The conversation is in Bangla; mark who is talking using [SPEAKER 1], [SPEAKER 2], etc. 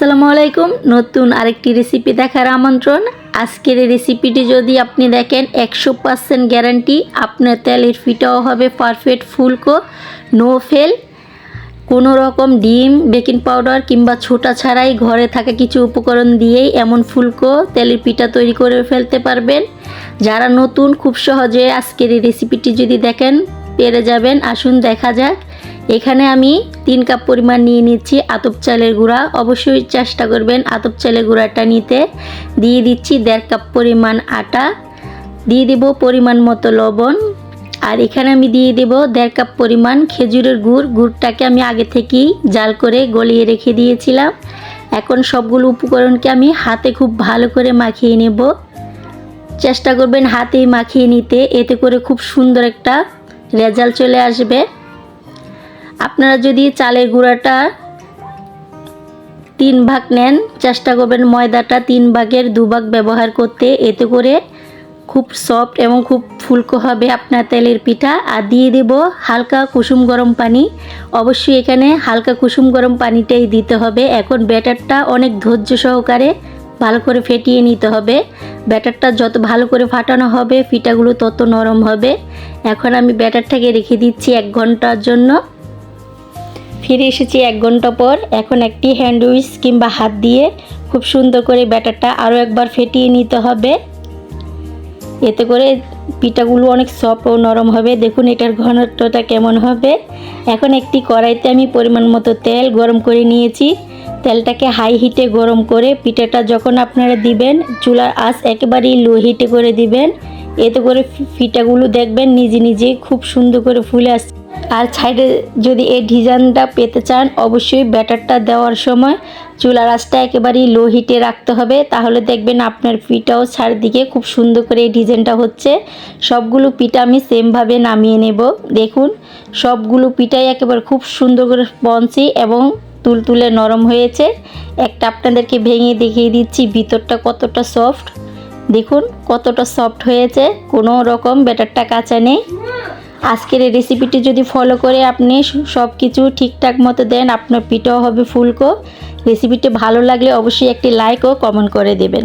[SPEAKER 1] আসসালামু আলাইকুম। নতুন আরেকটি রেসিপি দেখার আমন্ত্রণ। আজকের এই রেসিপিটি যদি আপনি দেখেন, একশো পার্সেন্ট গ্যারান্টি আপনার তেলের ফিটাও হবে পারফেক্ট ফুলকো নো ফেল কোনো রকম ডিম বেকিং পাউডার কিংবা ছোটা ছাড়াই ঘরে থাকা কিছু উপকরণ দিয়েই এমন ফুলকো তেলের পিঠা তৈরি করে ফেলতে পারবেন। যারা নতুন, খুব সহজে আজকের এই রেসিপিটি যদি দেখেন, পেরে যাবেন। আসুন দেখা যাক। এখানে আমি তিন কাপ পরিমাণ নিয়ে নিচ্ছি আতপ চালের গুঁড়া। অবশ্যই চেষ্টা করবেন আতপ চালের গুঁড়াটা নিতে। দিয়ে দিচ্ছি দেড় কাপ পরিমাণ আটা। দিয়ে দেব পরিমাণ মতো লবণ। আর এখানে আমি দিয়ে দেব দেড় কাপ পরিমাণ খেজুরের গুড়। গুড়টাকে আমি আগে থেকেই জাল করে গলিয়ে রেখে দিয়েছিলাম। এখন সবগুলো উপকরণকে আমি হাতে খুব ভালো করে মাখিয়ে নেব। চেষ্টা করবেন হাতেই মাখিয়ে নিতে। এতে করে খুব সুন্দর একটা রেজাল্ট চলে আসবে। আপনারা যদি চালের গুঁড়াটা তিন ভাগ নেন, চেষ্টা করবেন ময়দাটা তিন ভাগের দু ভাগ ব্যবহার করতে। এতে করে খুব সফট এবং খুব ফুলকো হবে আপনার তেলের পিঠা। আর দিয়ে দেব হালকা কুসুম গরম পানি। অবশ্যই এখানে হালকা কুসুম গরম পানিটাই দিতে হবে। এখন ব্যাটারটা অনেক ধৈর্য সহকারে ভালো করে ফেটিয়ে নিতে হবে। ব্যাটারটা যত ভালো করে ফাটানো হবে, পিঠাগুলো তত নরম হবে। এখন আমি ব্যাটারটাকে রেখে দিচ্ছি এক ঘণ্টার জন্য। ফিরে এসেছি এক ঘণ্টা পর। এখন একটি হ্যান্ড উইচ কিংবা হাত দিয়ে খুব সুন্দর করে ব্যাটারটা আরও একবার ফেটিয়ে নিতে হবে। এতে করে পিঠাগুলো অনেক সফট ও নরম হবে। দেখুন এটার ঘনত্বটা কেমন হবে। এখন একটি কড়াইতে আমি পরিমাণ মতো তেল গরম করে নিয়েছি। তেলটাকে হাই হিটে গরম করে পিঠাটা যখন আপনারা দিবেন, চুলার আঁচ একেবারেই লো হিটে করে দিবেন। এতে করে পিঠাগুলো দেখবেন নিজে নিজে খুব সুন্দর করে ফুলে আসছে। আর সাইডে যদি এই ডিজাইনটা পেতে চান, অবশ্যই ব্যাটারটা দেওয়ার সময় চুলা আঁচটা একেবারেই লো হিটে রাখতে হবে। তাহলে দেখবেন আপনার পিঠাও চারিদিকে খুব সুন্দর করে এই ডিজাইনটা হচ্ছে। সবগুলো পিঠা আমি সেমভাবে নামিয়ে নেব। দেখুন, সবগুলো পিঠাই একেবারে খুব সুন্দর করে স্পঞ্জি এবং তুলতুলে নরম হয়েছে। একটা আপনাদেরকে ভেঙে দেখিয়ে দিচ্ছি, ভিতরটা কতটা সফট দেখুন, কতটা সফট হয়েছে। কোনো রকম ব্যাটারটা কাঁচা নেই। আজকের এই রেসিপিটি যদি ফলো করে আপনি সব কিছু ঠিকঠাক মতো দেন, আপনার পিঠাও হবে ফুলকো। রেসিপিটি ভালো লাগলে অবশ্যই একটি লাইক ও কমেন্ট করে দেবেন।